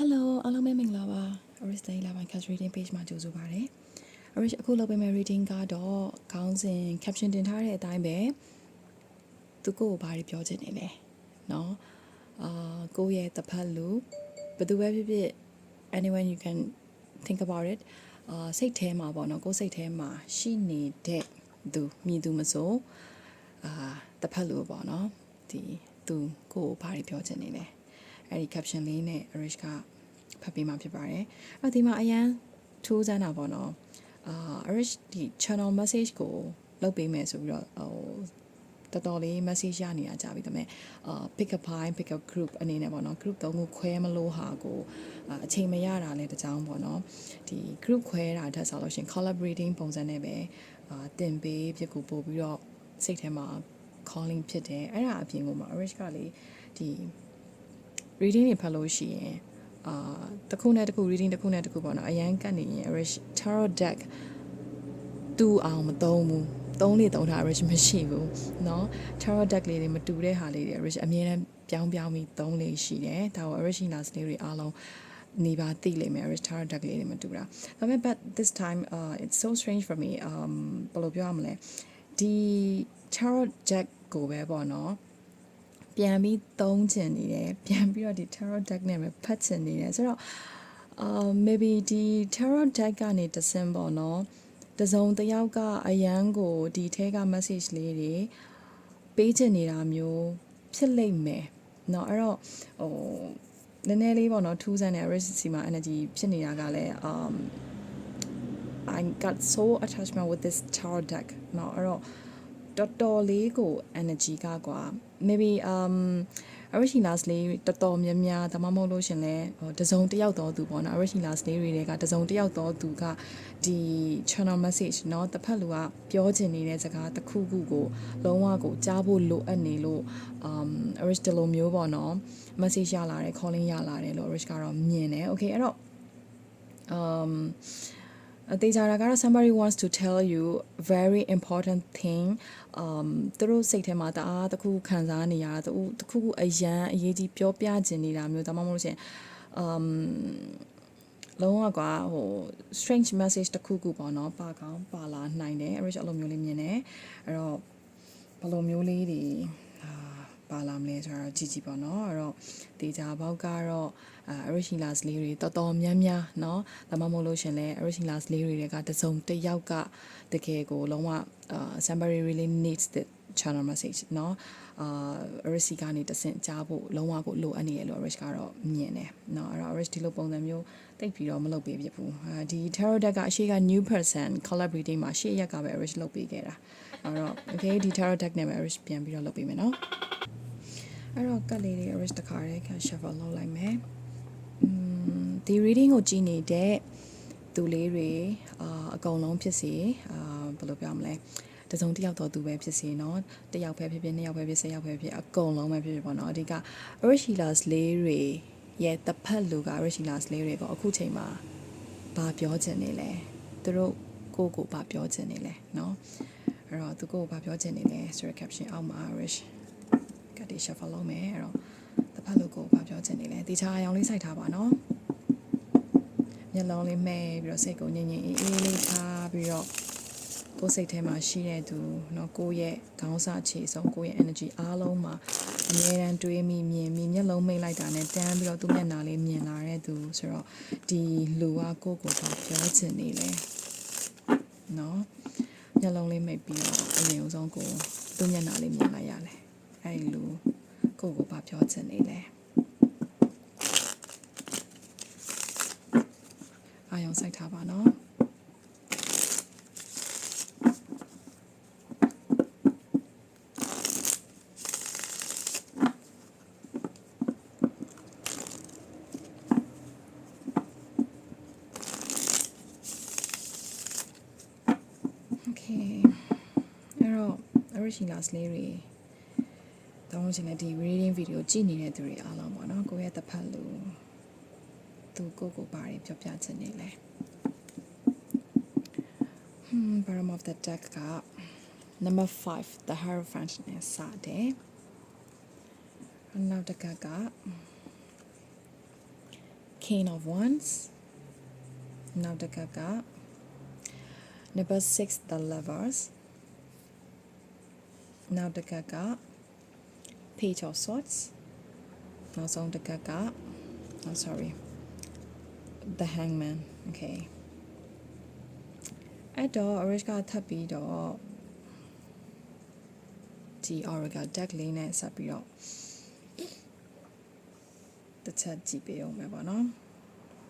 Hello အားလုံးပဲမင်္ဂလာပါ Arish Daily Live Cast Reading Page မှာကြိုဆိုပါရစေ။ Arish အခုလုပ်ပေးမယ့် reading ကတော့ခေါင်းစဉ် caption တင်ထားတဲ့အတိုင်းပဲသူကိုဘာတွေပြောချင်နေလဲ။နော်။အာကိုယ့်ရဲ့တပတ်လူဘယ်သူပဲဖြစ်ဖြစ် anyone you can think about it အာစိတ်ထဲမှာပေါ့နော်ကိုယ်စိတ်ထဲမှာရှိနေတဲ့သူမြည်သူမဆိုအာတပတ်လူပေါ့နော်။ဒီသူကိုဘာတွေပြောချင်နေလဲ။ အဲ့ဒီ caption လေးနဲ့ Arish ကဖတ်ပေးมาဖြစ်ပါတယ်အဲ့ဒီမှာအရန်ထိုးစမ်းတာပေါ့နော်အာ Arish ဒီ channel message ကိုလုပ်ပေးမယ်ဆိုပြီးတော့ဟိုတော်တော်လေး message ရနေတာကြာပြီဒါပေမဲ့အာ pick up line pick up group အနေနဲ့ပေါ့နော် group သုံးခုခွဲမလို့ဟာကိုအာအချိန်မရတာလည်းတကြောင်ပေါ့နော်ဒီ group ခွဲတာတက်ဆိုလို့ရှရင် collaborating ပုံစံနဲ့ပဲအာတင်ပေးဖြစ်ကိုပို့ပြီးတော့စိတ်ထဲမှာ calling ဖြစ်တယ်အဲ့ဒါအပြင်ကိုမှ Arish ကလေဒီ reading တွေဖတ်လို့ရှိရင်အာတစ်ခုနဲ့တစ်ခု reading တစ်ခုနဲ့တစ်ခုပေါ့နော်အရန်ကတ်နေရင် Arish tarot deck တူအောင်မသုံးဘူးသုံးလေသုံးထား Arish မရှိဘူးเนาะ tarot deck လေးတွေမတူတဲ့ဟာလေးတွေ Arish အမြဲတမ်းပြောင်းပြောင်းပြီးသုံးလေရှိတယ်ဒါကို Arish နာစလေးတွေအားလုံးနေပါသိလိမ့်မယ် Arish tarot deck လေးတွေမတူတာဒါပေမဲ့ but this time uh it's so strange for me um ဘယ်လိုပြောရမလဲဒီ tarot deck ကိုပဲပေါ့နော် ပြန်ပြီးသုံးချင်နေတယ်ပြန်ပြီးတော့ဒီ tarot deck နဲ့ပဲဖတ်ချင်နေတယ်ဆိုတော့အာ maybe ဒီ tarot deck ကနေတဆင်ပေါ့နော်တစုံတစ်ယောက်ကအရန်ကိုဒီထဲက message လေးတွေပေးချင်နေတာမျိုးဖြစ်လိမ့်မယ်เนาะအဲ့တော့ဟိုနည်းနည်းလေးပေါ့နော်ထူးဆန်းတဲ့ risk စီမှာ energy ဖြစ်နေတာကလည်း um I got so attachment with this tarot deck เนาะအဲ့တော့ တော်တော်လေးကို energy ကကွာ maybe um original လေးတော်တော်များများဒါမှမဟုတ်လို့ရှင်လဲဟိုတစုံတစ်ယောက်တော့သူပေါ့နော် original လေးတွေကတစုံတစ်ယောက်တော့သူကဒီ channel message เนาะတစ်ဖက်လူကပြောချင်နေတဲ့စကားတစ်ခုခုကိုလုံးဝကိုကြားဖို့လိုအပ်နေလို့ um original မျိုးပေါ့နော် message ရလာတယ် calling ရလာတယ်လို့ original ကတော့မြင်တယ် okay အဲ့တော့ um အသေးချာတာကတော့ somebody wants to tell you very important thing um သူတို့စိတ်ထဲမှာတအားတစ်ခုခံစားနေရတာသူတစ်ခုခုအရန်အရေးကြီးပြောပြခြင်းနေတာမျိုးဒါမှမဟုတ်လို့ရှရင် um လုံးဝကွာဟို strange message တစ်ခုခုပေါ့နော်ပါကောင်းပါလာနိုင်တယ် average အဲ့လိုမျိုးလေးမြင်တယ်အဲ့တော့ဘယ်လိုမျိုးလေးတွေအာ ပါလာမလဲဆိုတော့ကြည့်ကြည့်ပေါ့နော်အဲ့တော့တေချာဘောက်ကတော့အာ originals လေးတွေတော်တော်များများเนาะဒါမှမဟုတ်လို့ရှင်လဲ originals လေးတွေကတစုံတစ်ယောက်ကတကယ်ကိုလုံးဝအာ somebody really needs the channel message เนาะအာ Aris ကနေတဆင့်ကြားဖို့လုံးဝကိုလိုအပ်နေရလို့ Aris ကတော့မြင်တယ်เนาะအဲ့တော့ Aris ဒီလိုပုံစံမျိုးတိတ်ပြီးတော့မလုပ်ပေးဖြစ်ဘူးအာဒီ tarot deck ကအရှိက new person collaborating မှာရှေ့ရက်ကပဲ Aris လုပ်ပေးခဲ့တာအဲ့တော့ okay ဒီ tarot deck နဲ့ပဲ Aris ပြန်ပြီးတော့လုပ်ပေးမယ်เนาะ အဲ့တော့ကတ်လေးတွေ Aris တခါတည်းခံ shuffle လုပ်လိုက်မယ်อืมဒီ reading ကိုကြည့်နေတဲ့သူလေးတွေအာအကုန်လုံးဖြစ်စီအာဘယ်လိုပြောမလဲတစုံတစ်ယောက်တော့သူပဲဖြစ်စီเนาะတစ်ယောက်ပဲဖြစ်ဖြစ်နှစ်ယောက်ပဲဖြစ်ဆယ်ယောက်ပဲဖြစ်အကုန်လုံးပဲဖြစ်ဖြစ်ပေါ့เนาะအဓိက Arishilas လေးတွေရဲ့တစ်ဖက်လူက Arishilas လေးတွေကိုအခုချိန်မှာဘာပြောချင်နေလဲသူတို့ကိုယ့်ကိုဘာပြောချင်နေလဲเนาะအဲ့တော့သူကိုယ့်ကိုဘာပြောချင်နေလဲဆိုတဲ့ caption အောက်မှာ Arish ကတိ shuffle လုပ်မယ်အဲ့တော့တစ်ဖက်လူကိုဘာပြောချင်နေလဲတေချာအောင်လေးစိုက်ထားပါเนาะမျက်လုံးလေးမှဲပြီးတော့စိတ်ကိုငြိမ်ငြိမ်အေးအေးလေးထားပြီးတော့ကိုယ်စိတ်ထဲမှာရှိတဲ့သူเนาะကိုယ့်ရဲ့ခေါင်းစာခြေဆုံးကိုယ့်ရဲ့ energy အားလုံးမှာအမြဲတမ်းတွေးမိမြင်မိမျက်လုံးမိတ်လိုက်တာနဲ့တန်းပြီးတော့သူ့မျက်နှာလေးမြင်လာတဲ့သူဆိုတော့ဒီလူကကိုယ့်ကိုယ်ဘာပြောချင်နေလဲเนาะမျက်လုံးလေးမိတ်ပြီးတော့အရင်ဦးဆုံးကိုသူ့မျက်နှာလေးမြင်လိုက်ရလဲ အဲ့ဒီလူကိုယ့်ကိုဘာပြောချင်နေလဲအာယုံစိုက်ထားပါเนาะ Okay အဲ့တော့ originals လေးတွေ တောင်းချင်တဲ့ဒီ reading video ကြည့်နေတဲ့သူတွေအားလုံးပေါ့နော်ကိုယ့်ရဲ့တစ်ဖက်လူသူကိုယ့်ကိုယ်ဘာတွေပြောပြချင်နေလဲ Hmm bottom of the deck က number 5 the hierophant နဲ့စတယ်နောက်တစ်ခါက king of wands နောက်တစ်ခါက number 6 the lovers နောက်တစ်ခါက page of swords နောက်ဆုံးတစ်ခါက I'm sorry the hangman okay အဲ့တော့ orange ကထပ်ပြီးတော့ဒီ aura deck လေးနဲ့ဆက်ပြီးတော့တစ်ချက်ကြည့်ပေးအောင်မယ်ပေါ့နော်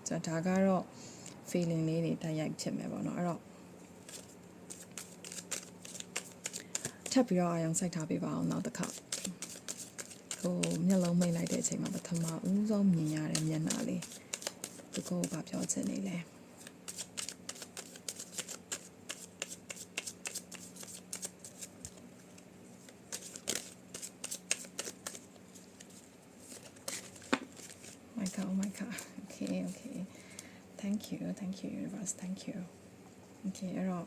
ဆိုတော့ဒါကတော့ feeling လေးတွေတိုက်ရိုက်ဖြစ်မယ်ပေါ့နော်အဲ့တော့ထပ်ပြီးတော့အာရုံစိုက်ထားပေးပါအောင်နောက်တစ်ခါ ဟိုမျက်လုံးမိတ်လိုက်တဲ့အချိန်မှာပထမဦးဆုံးမြင်ရတဲ့မျက်နှာလေးဒီကိုကပြောချင်နေလဲ my god oh my god okay okay thank you thank you universe thank you okay အဲ့တော့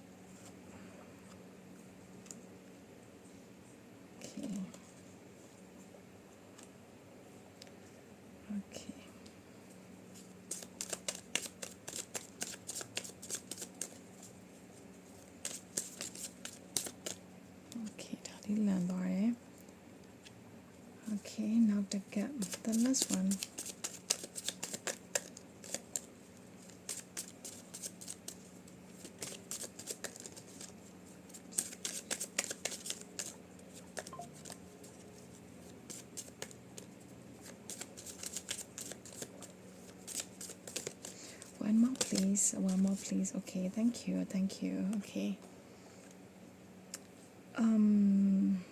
okay okay ဒါလေးလန်သွားတယ် okay now the gap the last one One One more, please. Okay, thank you. Thank you. Okay. Um,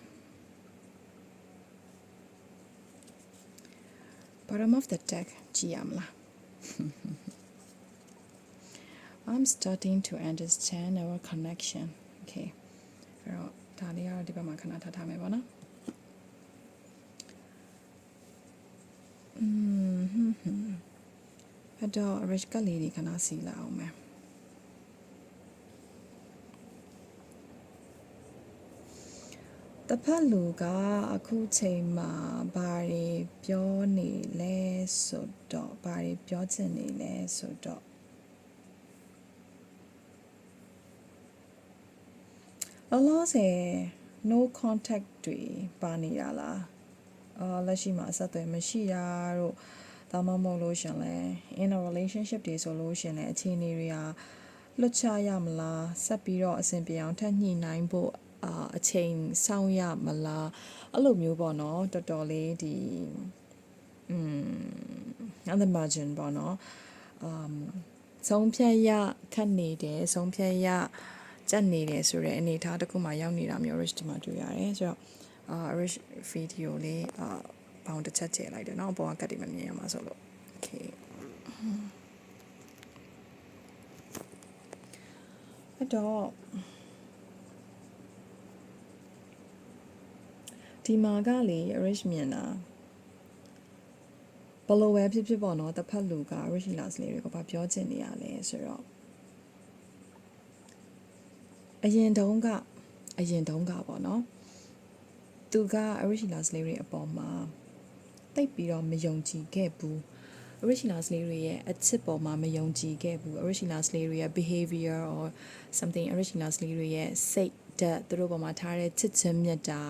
bottom of the deck, Giamla. I'm starting to understand our connection. Okay. အဲ့တော့ဒါလေးကတော့ဒီဘက်မှာခဏထားထားမယ်ပေါ့နော်။ Mm hmm. အဲ့တော့ rich ကလေးတွေခဏစီလာအောင်မယ် တစ်ဖက်လူကအခုချိန်မှာဘာတွေပြောနေလဲဆိုတော့ဘာတွေပြောချင်နေလဲဆိုတော့လောလောဆယ် no contact တွေပါနေရလားအော်လက်ရှိမှာအဆက်အသွယ်မရှိတာတို့ဒါမှမဟုတ်လို့ရှင်လဲ in a relationship တွေဆိုလို့ရှင်လဲအခြေအနေတွေဟာလွတ်ချရမလားဆက်ပြီးတော့အဆင်ပြေအောင်ထပ်ညှိနှိုင်းဖို့ အာအချိန်စောင့်ရမလားအဲ့လိုမျိုးပေါ့နော်တော်တော်လေးဒီ um on the margin ပေါ့နော် um ဆုံးဖြတ်ရခက်နေတယ်ဆုံးဖြတ်ရကြက်နေတယ်ဆိုတဲ့အနေအထားတစ်ခုမှရောက်နေတာမျိုး rich ဒီမှာတွေ့ရတယ်ဆိုတော့အာ rich video လေးအာဘောင်တစ်ချက်ကျဲလိုက်တယ်เนาะအပေါ်ကကတ်တွေမမြင်ရမှာဆိုလို့ okay အဲ့တော့ ဒီမှာကလေ rich မြင်တာဘလို့ပဲဖြစ်ဖြစ်ပေါ့နော်တစ်ဖက်လူက rich loss လေးတွေကဘာပြောချင်နေရလဲဆိုတော့အရင်တုန်းကအရင်တုန်းကပေါ့နော်သူက rich loss လေးတွေအပေါ်မှာတိတ်ပြီးတော့မယုံကြည်ခဲ့ဘူး original slave တွေရဲ့အချစ်ပေါ်မှာမယုံကြည်ခဲ့ဘူး original slave တွေရဲ့ behavior or something original slave တွေရဲ့စိတ်ဓာတ်သူတို့ပေါ်မှာထားတဲ့ချစ်ချင်းမြတ်တာ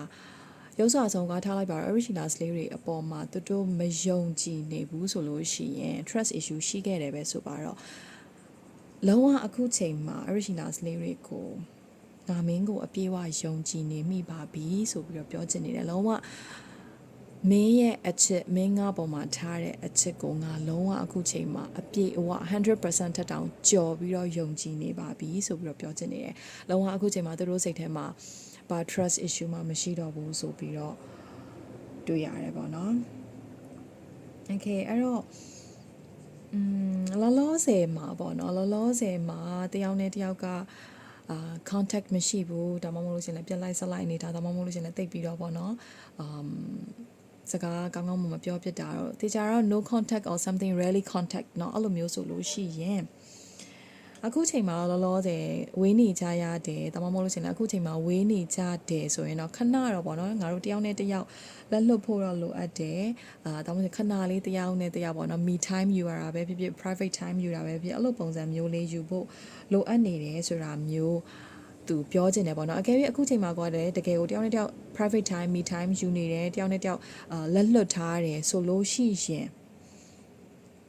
ရုပ်စွာဆုံးကားထားလိုက်ပါတော့ original slave တွေအပေါ်မှာသူတို့မယုံကြည်နေဘူးဆိုလို့ရှိရင် trust issue ရှိခဲ့တယ်ပဲဆိုပါတော့လုံးဝအခုချိန်မှာ original slave တွေကိုငါမင်းကိုအပြေးအဝယုံကြည်နေမိပါပြီဆိုပြီးတော့ပြောချင်နေတယ်လုံးဝ မင်းရဲ့အချစ်မင်းငါပေါ်မှာထားတဲ့အချစ်ကိုငါလုံးဝအခုချိန်မှာအပြည့်အဝ100%ထက်တောင်ကြော်ပြီးတော့ယုံကြည်နေပါပြီဆိုပြီးတော့ပြောချင်နေတယ်။လုံးဝအခုချိန်မှာသူတို့စိတ်ထဲမှာဘာ trust issue မှမရှိတော့ဘူးဆိုပြီးတော့တွေ့ရတယ်ပေါ့နော်။ Okay အဲ့တော့อืมလောလောဆယ်မှာပေါ့နော်လောလောဆယ်မှာတယောက်နဲ့တယောက်ကအာ contact မရှိဘူးဒါမှမဟုတ်လို့ရှင်လည်းပြက်လိုက်ဆက်လိုက်နေတာဒါမှမဟုတ်လို့ရှင်လည်းတိတ်ပြီးတော့ပေါ့နော် um စကားကောင်းကောင်းမမပြောဖြစ်တာတော့တေချာတော့ no contact or something rarely contact เนาะအဲ့လိုမျိုးဆိုလို့ရှိရင် အခုချိန်မှာတော့လောလောဆယ်ဝေးနေကြရတယ်ဒါမှမဟုတ်လို့ရှိရင်လည်းအခုချိန်မှာဝေးနေကြတယ်ဆိုရင်တော့ခဏတော့ပေါ့နော်ငါတို့တယောက်နဲ့တယောက်လက်လွတ်ဖို့တော့လိုအပ်တယ်အာဒါမှမဟုတ်ခဏလေးတယောက်နဲ့တယောက်ပေါ့နော် me time ယူရတာပဲဖြစ်ဖြစ် private time ယူတာပဲဖြစ်အဲ့လိုပုံစံမျိုးလေးယူဖို့လိုအပ်နေတယ်ဆိုတာမျိုး သူပြောချင်တယ်ပေါ့နော်အကယ်၍အခုချိန်မှာကွာတယ်တကယ်ကိုတယောက်နဲ့တယောက် private time me time ယူနေတယ်တယောက်နဲ့တယောက်အာလက်လွတ်ထားရတယ်ဆိုလို့ရှိရင်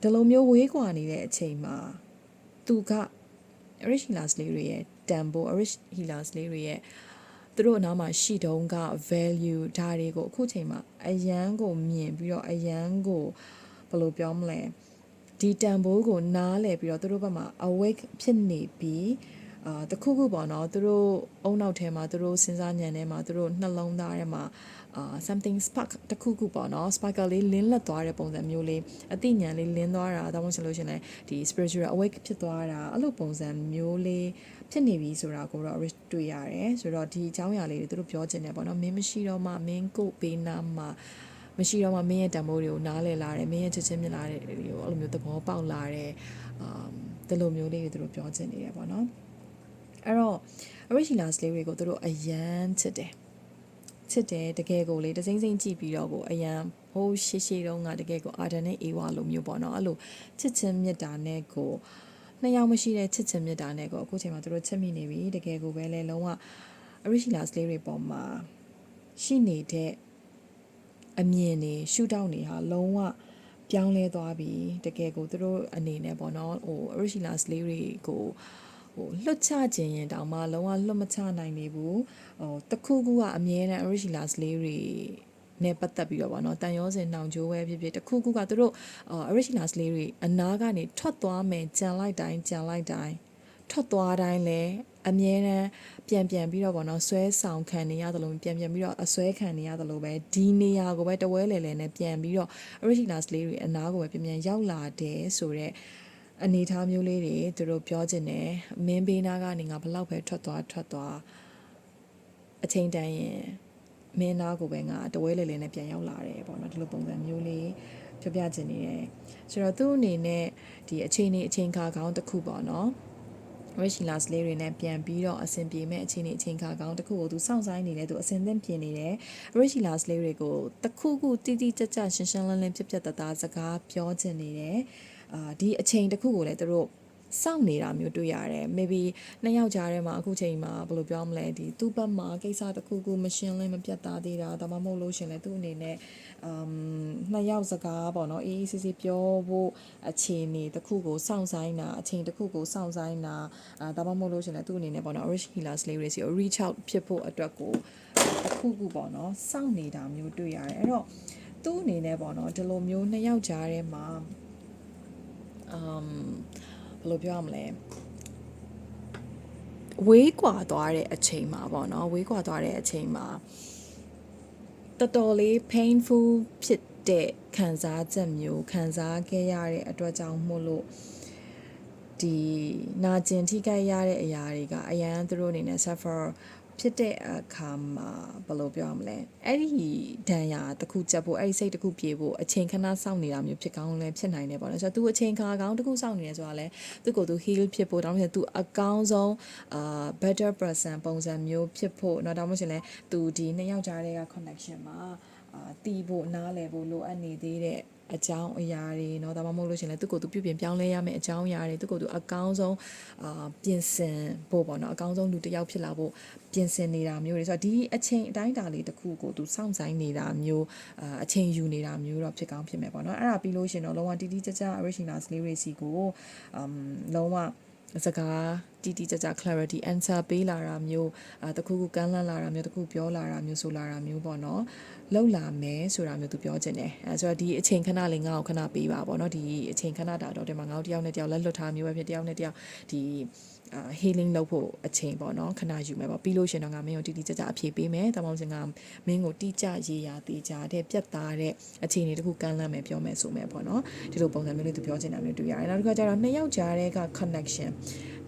ဒီလိုမျိုးဝေးကွာနေတဲ့အချိန်မှာသူက rich healers လေးတွေရဲ့တန်ဖိုး rich healers လေးတွေရဲ့သူတို့အနားမှာရှိတုံးက value ဒါတွေကိုအခုချိန်မှာအယမ်းကိုမြင်ပြီးတော့အယမ်းကိုဘယ်လိုပြောမလဲဒီတန်ဖိုးကိုနားလည်ပြီးတော့သူတို့ဘက်မှာ awake ဖြစ်နေပြီး အာတခုခုပေါ့နော်သူတို့အုံနောက်ထဲမှာသူတို့စဉ်းစားဉာဏ်ထဲမှာသူတို့နှလုံးသားထဲမှာအာ something spark တခုခုပေါ့နော် sparkle လေးလင်းလက်သွားတဲ့ပုံစံမျိုးလေးအသိဉာဏ်လေးလင်းသွားတာဒါမှမဟုတ်လို့ရှင်လဲဒီ spiritual awake ဖြစ်သွားတာအဲ့လိုပုံစံမျိုးလေးဖြစ်နေပြီဆိုတာကိုတော့ rich တွေ့ရတယ်ဆိုတော့ဒီအကြောင်းအရာလေးတွေသူတို့ပြောချင်တယ်ပေါ့နော်မင်းမရှိတော့မှမင်းကိုပေးနာမှမရှိတော့မှမင်းရဲ့တံမိုးတွေကိုနားလည်လာတယ်မင်းရဲ့ချစ်ချင်းမြတ်လာတဲ့တွေကိုအဲ့လိုမျိုးသဘောပေါက်လာတဲ့အာဒီလိုမျိုးလေးတွေသူတို့ပြောချင်နေတယ်ပေါ့နော် အဲ့တော့ original လေးတွေကိုသူတို့အယမ်းချစ်တယ်ချစ်တယ်တကယ်ကိုလေတစိမ့်စိမ့်ကြည့်ပြီးတော့ကိုအယံဟိုးရှိရှိတုန်းကတကယ်ကိုအာဒန်နဲ့အေဝါလိုမျိုးပေါ့နော်အဲ့လိုချစ်ချင်းမြတ်တာနဲ့ကိုနှစ်ယောက်မရှိတဲ့ချစ်ချင်းမြတ်တာနဲ့ကိုအခုချိန်မှာသူတို့ချစ်မိနေပြီတကယ်ကိုပဲလေလုံးဝ original လေးတွေပေါ်မှာရှိနေတဲ့အမြင်တွေရှုထောင့်တွေဟာလုံးဝပြောင်းလဲသွားပြီတကယ်ကိုသူတို့အနေနဲ့ပေါ့နော်ဟို original လေးတွေကိုဟို လွတ်ချခြင်းရင်တောင်မှလုံးဝလွတ်မချနိုင်နေဘူးဟိုတခုခုကအမြဲတမ်း original လေးတွေနဲ့ပတ်သက်ပြီးတော့ဗောနော်တန်ရောစင်နှောင်ကြိုးပဲဖြစ်ဖြစ်တခုခုကသူတို့ original လေးတွေအနာကနေထွက်သွားမယ်ကြံလိုက်တိုင်းကြံလိုက်တိုင်းထွက်သွားတိုင်းလဲအမြဲတမ်းပြန်ပြန်ပြီးတော့ဗောနော်ဆွဲဆောင်ခံနေရတယ်လို့ပြန်ပြန်ပြီးတော့အဆွဲခံနေရတယ်လို့ပဲဒီနေရာကိုပဲတဝဲလေလေနဲ့ပြန်ပြီးတော့ original လေးတွေအနာကိုပဲပြန်ပြန်ရောက်လာတယ်ဆိုတော့ အနေထားမျိုးလေးတွေသူတို့ပြောချင်တယ်မင်းဘေးနာကနေငါဘလောက်ပဲထွက်သွားထွက်သွားအချိန်တန်ရင်မင်းသားကိုပဲငါတဝဲလေလေနဲ့ပြန်ရောက်လာတယ်ပေါ့နော်ဒီလိုပုံစံမျိုးလေးပြောပြချင်နေတယ်ဆိုတော့သူ့အနေနဲ့ဒီအချိန်နေအချိန်ခါကောင်းတစ်ခုပေါ့နော် rich las လေးတွေနဲ့ပြန်ပြီးတော့အဆင်ပြေမဲ့အချိန်နေအချိန်ခါကောင်းတစ်ခုကိုသူစောင့်ဆိုင်နေတယ်သူအဆင်သင့်ပြင်နေတယ် rich las လေးတွေကိုတစ်ခုခုတိတိကျကျရှင်းရှင်းလင်းလင်းပြပြတသားစကားပြောချင်နေတယ် အာဒီအချိန်တစ်ခုကိုလည်းသူတို့စောင့်နေတာမျိုးတွေ့ရတယ် maybe နှစ်ယောက်ကြားထဲမှာအခုချိန်မှာဘယ်လိုပြောမလဲဒီသူ့ဘက်မှာကိစ္စတစ်ခုခုမရှင်းလင်းမပြတ်သားသေးတာဒါမှမဟုတ်လို့ရှင်လဲသူ့အနေနဲ့အမ်နှစ်ယောက်စကားပေါ့နော်အေးအေးဆေးဆေးပြောဖို့အခြေအနေတစ်ခုကိုစောင့်ဆိုင်တာအချိန်တစ်ခုကိုစောင့်ဆိုင်တာအာဒါမှမဟုတ်လို့ရှင်လဲသူ့အနေနဲ့ပေါ့နော် rich healers လေးတွေစီ reach out ဖြစ်ဖို့အတွက်ကိုတစ်ခုခုပေါ့နော်စောင့်နေတာမျိုးတွေ့ရတယ်အဲ့တော့သူ့အနေနဲ့ပေါ့နော်ဒီလိုမျိုးနှစ်ယောက်ကြားထဲမှာ အမ်ဘယ်လိုပြောရမလဲဝေးကွာသွားတဲ့အချိန်မှာပေါ့နော်ဝေးကွာသွားတဲ့အချိန်မှာတော်တော်လေး painful ဖြစ်တဲ့ခံစားချက်မျိုးခံစားခဲ့ရတဲ့အတွက်ကြောင့်မို့လို့ဒီနာကျင်ထိခိုက်ရတဲ့အရာတွေကအရန်သူတို့အနေနဲ့ suffer ဖြစ်တဲ့အခါမှာဘယ်လိုပြောရမလဲအဲ့ဒီဒဏ်ရာတစ်ခုချက်ဖို့အဲ့ဒီစိတ်တစ်ခုပြေဖို့အချိန်ခဏစောင့်နေတာမျိုးဖြစ်ကောင်းလည်းဖြစ်နိုင်တယ်ပေါ့နော်ဆိုတော့ तू အချိန်ခါကောင်းတစ်ခုစောင့်နေတယ်ဆိုတာလဲသူ့ကို तू heal ဖြစ်ဖို့တောင်းဆို तू အကောင်းဆုံးအာ better person ပုံစံမျိုးဖြစ်ဖို့เนาะတောင်းလို့ရှိရင်လဲ तू ဒီနှစ်ယောက်ကြားတဲ့က connection မှာအာ တီးဖို့နားလည်ဖို့လိုအပ်နေသေးတဲ့အကြောင်းအရာတွေเนาะဒါမှမဟုတ်လို့ရှင်လဲသူ့ကိုယ်သူပြုပြင်ပြောင်းလဲရမယ့်အကြောင်းအရာတွေသူ့ကိုယ်သူအကောင်းဆုံးအာပြင်ဆင်ဖို့ပေါ့เนาะအကောင်းဆုံးလူတစ်ယောက်ဖြစ်လာဖို့ပြင်ဆင်နေတာမျိုးတွေဆိုတော့ဒီအချိန်အတိုင်းအတာလေးတစ်ခုကိုသူစောင့်ဆိုင်နေတာမျိုးအာအချိန်ယူနေတာမျိုးတော့ဖြစ်ကောင်းဖြစ်မယ်ပေါ့เนาะအဲ့ဒါပြီးလို့ရှင်တော့လုံးဝတီးတီးကြကြ original လေးတွေစီကိုအမ်လုံးဝစကား တီတီကြကြ clarity answer ပေးလာတာမျိုးအာတခုခုကမ်းလှမ်းလာတာမျိုးတခုပြောလာတာမျိုးဆိုလာတာမျိုးပေါ့နော်လောက်လာမယ်ဆိုတာမျိုးသူပြောချင်တယ်အဲဆိုတော့ဒီအချိန်ခဏလေးငါ့ကိုခဏပေးပါပေါ့နော်ဒီအချိန်ခဏတာတော့ဒီမှာငါ့ကိုတယောက်နဲ့တယောက်လက်လွတ်ထားမျိုးပဲဖြစ်တယောက်နဲ့တယောက်ဒီအာ healing လုပ်ဖို့အချိန်ပေါ့နော်ခဏယူမယ်ပေါ့ပြီးလို့ရှင်တော့ငါမင်းကိုတီတီကြကြအဖြေပေးမယ်ဒါမှမဟုတ်ငါမင်းကိုတိကျရေရာတေးကြတဲ့ပြတ်သားတဲ့အခြေအနေတခုကမ်းလှမ်းမယ်ပြောမယ်ဆိုမယ်ပေါ့နော်ဒီလိုပုံစံမျိုးလေးသူပြောချင်တာမျိုးတွေ့ရတယ်နောက်တစ်ခါကျတော့နှစ်ယောက်ကြားတဲ့က connection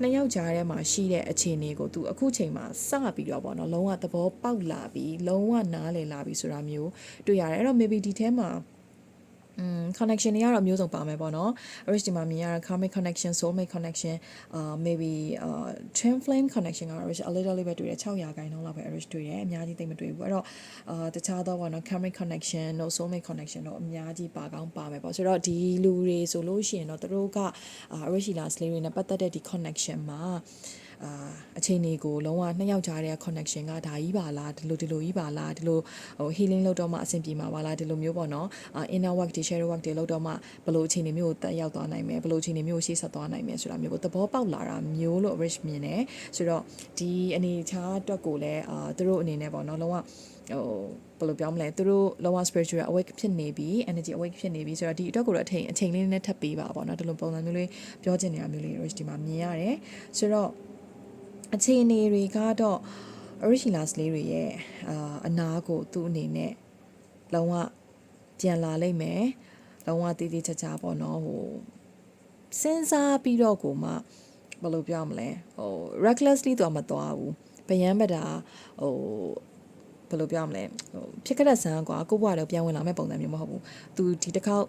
နှစ်ယောက်ကြားထဲမှာရှိတဲ့အခြေအနေကိုသူအခုချိန်မှာစပြီးတော့ပေါ့နော်လုံးဝသဘောပေါက်လာပြီးလုံးဝနားလည်လာပြီးဆိုတာမျိုးတွေ့ရတယ်အဲ့တော့ maybe ဒီထဲမှာอืม connection တွေကတော့အမျိုးစုံပါမယ်ပေါ့နော် Rich ဒီမှာမြင်ရတာ karmic connection soulmate connection အာ maybe အာ twin flame connection က Rich a little လေးပဲတွေ့တယ်600ခိုင်နှုန်းလောက်ပဲ Rich တွေ့တယ်အများကြီးသိမတွေ့ဘူးအဲ့တော့အာတခြားသောပေါ့နော် karmic connection တို့ soulmate connection တို့အများကြီးပါကောင်းပါမယ်ပေါ့ဆိုတော့ဒီလူတွေဆိုလို့ရှိရင်တော့သူတို့ကအာ Rich လာ slay တွေနဲ့ပတ်သက်တဲ့ဒီ connection မှာ အာအချိန်တွေကိုလုံးဝနှစ်ယောက်ကြားတဲ့ connection ကဒါကြီးပါလားဒီလိုဒီလိုကြီးပါလားဒီလိုဟို healing လုပ်တော့မှအဆင်ပြေမှာပါလားဒီလိုမျိုးပေါ့နော်အာ inner work တွေ shadow work တွေလုပ်တော့မှဘယ်လိုအချိန်တွေမျိုးကိုတက်ရောက်သွားနိုင်မယ်ဘယ်လိုအချိန်တွေမျိုးကိုရှေ့ဆက်သွားနိုင်မယ်ဆိုတာမျိုးကိုသဘောပေါက်လာတာမျိုးလို့ rich မြင်တယ်ဆိုတော့ဒီအနေအထားအတွက်ကိုလည်းအာသူတို့အနေနဲ့ပေါ့နော်လုံးဝဟိုဘယ်လိုပြောမလဲသူတို့လောက spiritual awake ဖြစ်နေပြီ energy awake ဖြစ်နေပြီဆိုတော့ဒီအတွက်ကိုတော့အချိန်အချိန်လေးနဲ့ထပ်ပေးပါပေါ့နော်ဒီလိုပုံစံမျိုးလေးပြောချင်နေတာမျိုးလေး rich ဒီမှာမြင်ရတယ်ဆိုတော့ အခြေအနေတွေကတော့ original လေးတွေရဲ့အာအနာကိုသူ့အနေနဲ့လုံးဝပြန်လာလိမ့်မယ်လုံးဝတည်တည်ချာချာပေါ့နော်ဟိုစဉ်းစားပြီးတော့ကိုမှဘယ်လိုပြောမလဲဟို recklessly တော့မသွားဘူးဗယံပတာဟိုဘယ်လိုပြောမလဲဟိုဖြစ်ခဲ့တဲ့ဆန်းကွာကိုဘွားတော့ပြန်ဝင်လာမဲ့ပုံစံမျိုးမဟုတ်ဘူးသူဒီတစ်ခေါက်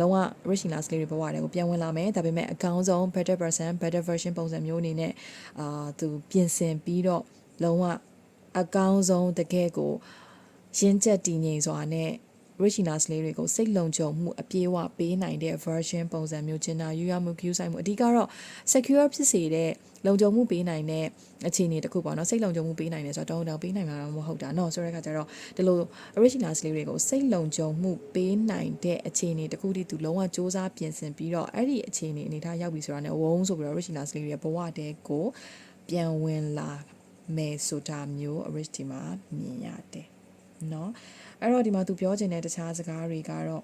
လုံးဝ rich in last လေးတွေဘဝတွေကိုပြန်ဝင်လာမယ်ဒါပေမဲ့အကောင်းဆုံး better person better version ပုံစံမျိုးအနေနဲ့အာသူပြင်ဆင်ပြီးတော့လုံးဝအကောင်းဆုံးတကယ်ကိုရင်းချက်တည်ငြိမ်စွာနဲ့ richness လေးတွေကိုစိတ်လုံခြုံမှုအပြည့်အဝပေးနိုင်တဲ့ version ပုံစံမျိုးကျင်နာယူရမှု queue ဆိုင်မှုအဓိကတော့ secure ဖြစ်စေတဲ့လုံခြုံမှုပေးနိုင်တဲ့အခြေအနေတစ်ခုပေါ့နော်စိတ်လုံခြုံမှုပေးနိုင်တယ်ဆိုတော့တောင်းတောင်းပေးနိုင်မှာတော့မဟုတ်တာเนาะဆိုတဲ့အခါကျတော့ဒီလို richness လေးတွေကိုစိတ်လုံခြုံမှုပေးနိုင်တဲ့အခြေအနေတစ်ခုတည်းသူလုံးဝစ조사ပြင်ဆင်ပြီးတော့အဲ့ဒီအခြေအနေအနေထားရောက်ပြီဆိုတာ ਨੇ ဝုန်းဆိုပြီးတော့ richness လေးတွေရဲ့ဘဝတဲကိုပြန်ဝင်လာမယ်ဆိုတာမျိုး rich ဒီမှာမြင်ရတယ်เนาะ အဲ့တော့ဒီမှာသူပြောချင်တဲ့တခြားစကားတွေကတော့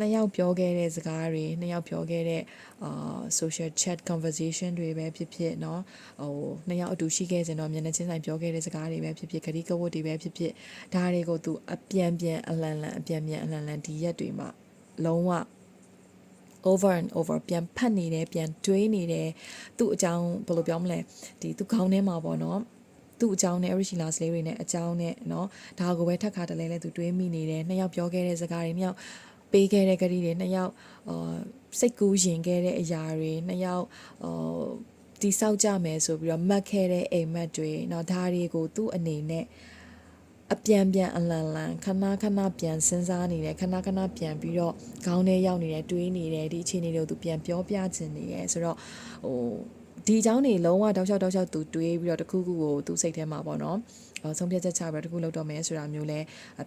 နှစ်ယောက်ပြောခဲ့တဲ့စကားတွေနှစ်ယောက်ပြောခဲ့တဲ့အာ social chat conversation တွေပဲဖြစ်ဖြစ်เนาะဟိုနှစ်ယောက်အတူရှိခဲ့စဉ်တော့မျက်နှာချင်းဆိုင်ပြောခဲ့တဲ့စကားတွေပဲဖြစ်ဖြစ်ခရီးကဝတ်တွေပဲဖြစ်ဖြစ်ဒါတွေကိုသူအပြန်ပြန်အလန်လန်အပြန်ပြန်အလန်လန်ဒီရက်တွေမှာလုံးဝ over and over ပြန်ဖတ်နေတယ်ပြန်တွေးနေတယ်သူ့အကြောင်းဘယ်လိုပြောမလဲဒီသူခေါင်းထဲမှာပေါ့နော် သူ့အကြောင်းနဲ့ original လေးတွေနဲ့အကြောင်းနဲ့เนาะဒါကိုပဲထပ်ခါတလဲလဲသူတွေးမိနေတယ်နှစ်ယောက်ပြောခဲ့တဲ့စကားတွေနှစ်ယောက်ပေးခဲ့တဲ့ကတိတွေနှစ်ယောက်အာစိတ်ကူးရင်ခဲ့တဲ့အရာတွေနှစ်ယောက်အာတိဆောက်ကြမယ်ဆိုပြီးတော့မှတ်ခဲ့တဲ့အိမ်မက်တွေเนาะဒါတွေကိုသူ့အနေနဲ့အပြန်ပြန်အလန်လန်ခဏခဏပြန်စဉ်းစားနေတယ်ခဏခဏပြန်ပြီးတော့ခေါင်းထဲရောက်နေတယ်တွေးနေတယ်ဒီအခြေအနေတွေကိုသူပြန်ပြောပြချင်နေတယ်ဆိုတော့ဟို ဒီအကြောင်းနေလုံးဝတောက်လျှောက်တောက်လျှောက်သူတွေးပြီးတော့တခုခုကိုသူစိတ်ထဲမှာပေါ့နော်အဆုံးဖြတ်ချက်ချပြီးတော့တခုလောက်တော့မယ်ဆိုတာမျိုးလဲ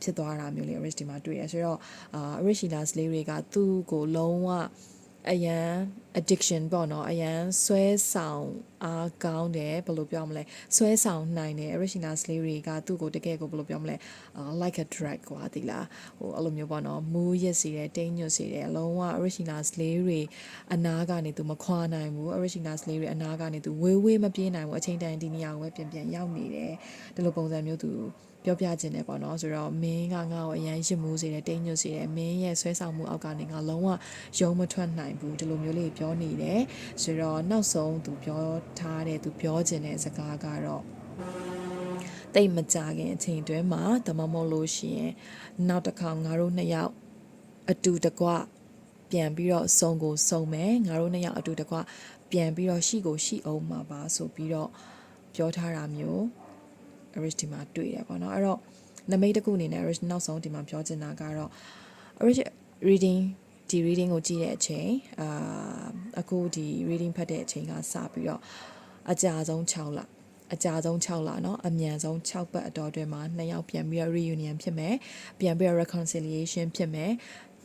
ဖြစ်သွားတာမျိုးလေး rich ဒီမှာတွေ့ရဆိုတော့အာ rich healers လေးတွေကသူ့ကိုလုံးဝ အရန် addiction ပေါ့နော်အရန်ဆွဲဆောင်အားကောင်းတယ်ဘယ်လိုပြောမလဲဆွဲဆောင်နိုင်တယ် original slave တွေကသူ့ကိုတကယ်ကိုဘယ်လိုပြောမလဲအာ like a drag ကွာဒီလားဟိုအဲ့လိုမျိုးပေါ့နော်မူးရစ်စီတယ်တိမ်ညွတ်စီတယ်အလုံးဝ original slave တွေအနာကနေသူမခွာနိုင်ဘူး original slave တွေအနာကနေသူဝေးဝေးမပြေးနိုင်ဘူးအချိန်တိုင်းဒီနေရာကိုပဲပြန်ပြန်ရောက်နေတယ်ဒီလိုပုံစံမျိုးသူ ပြောပြခြင်းနဲ့ပေါ့နော်ဆိုတော့မင်းကငါ့ကိုအရန်ရစ်မှုစေတယ်တိမ်ညွတ်စေတယ်မင်းရဲ့ဆွဲဆောင်မှုအောက်ကနေငါလုံးဝရုံမထွက်နိုင်ဘူးဒီလိုမျိုးလေးပြောနေတယ်ဆိုတော့နောက်ဆုံးသူပြောထားတဲ့သူပြောခြင်းတဲ့စကားကတော့တိတ်မကြခင်အချိန်တွဲမှာတမမလို့ရှိရင်နောက်တစ်ခါငါတို့နှစ်ယောက်အတူတကွပြန်ပြီးတော့စုံကိုစုံမယ်ငါတို့နှစ်ယောက်အတူတကွပြန်ပြီးတော့ရှိကိုရှိအောင်မှာပါဆိုပြီးတော့ပြောထားတာမျိုး Rich ဒီမှာတွေ့တယ်ပေါ့နော်အဲ့တော့နမိတ်တစ်ခုအနေနဲ့ Rich နောက်ဆုံးဒီမှာပြောချင်တာကတော့ Rich reading ဒီ reading ကိုကြည့်တဲ့အချိန်အာအခုဒီ reading ဖတ်တဲ့အချိန်ကစပြီးတော့အကြာဆုံး6လအကြာဆုံး6လเนาะအမြန်ဆုံး6ပတ်အတော်အတွင်းမှာနှစ်ယောက်ပြန်ပြီးတော့ reunion ဖြစ်မယ်ပြန်ပြီးတော့ reconciliation ဖြစ်မယ်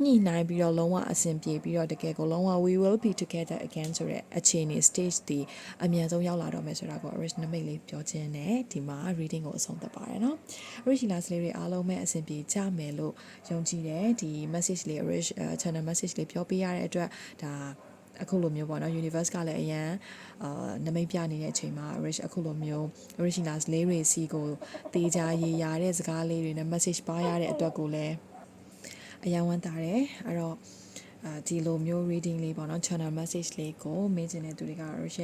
ညှိနှိုင်းပြီးတော့လုံးဝအဆင်ပြေပြီးတော့တကယ်ကိုလုံးဝ we will be together again ဆိုတဲ့အခြေအနေ stage ဒီအမြန်ဆုံးရောက်လာတော့မယ်ဆိုတာကို Rich နမိတ်လေးပြောခြင်းနဲ့ဒီမှာ reading ကိုအဆုံးသတ်ပါတယ်နော် Rich လာစလေးတွေအားလုံးပဲအဆင်ပြေကြမယ်လို့ယုံကြည်တယ်ဒီ message လေး Rich channel message လေးပြောပေးရတဲ့အတွက်ဒါအခုလိုမျိုးပေါ့နော် universe ကလည်းအရန်အာနမိတ်ပြနေတဲ့အချိန်မှာ rich အခုလိုမျိုး originals လေးတွေစီကိုတေချာရေးရတဲ့စကားလေးတွေနဲ့ message ပါရတဲ့အတွက်ကိုလည်း အယံဝမ်းတာတယ်အဲ့တော့အာဒီလိုမျိုး reading လေးပေါ့နော် channel message လေးကိုမေးချင်တဲ့သူတွေက rich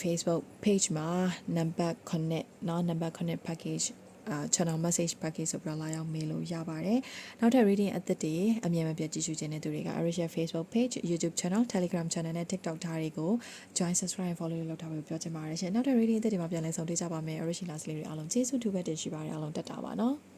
Facebook page မှာ number connect เนาะ number connect package အာ channel message package ဆိုပြီးတော့လာရောက် mail လို့ရပါတယ်နောက်ထပ် reading အသစ်တွေအမြင်မပြတ်ကြည့်ရှုခြင်းတဲ့သူတွေက Arisha Facebook page YouTube channel Telegram channel နဲ့ TikTok ထားတွေကို join subscribe and follow လုပ်ထားဖို့ပြောချင်ပါတယ်ရှင်နောက်ထပ် reading အသစ်တွေမှာပြန်လည်ဆုံတွေ့ကြပါမယ် Arisha လာစလေးတွေအားလုံးကျေးဇူးတူပဲတင်ရှိပါတယ်အားလုံးတက်တာပါနော်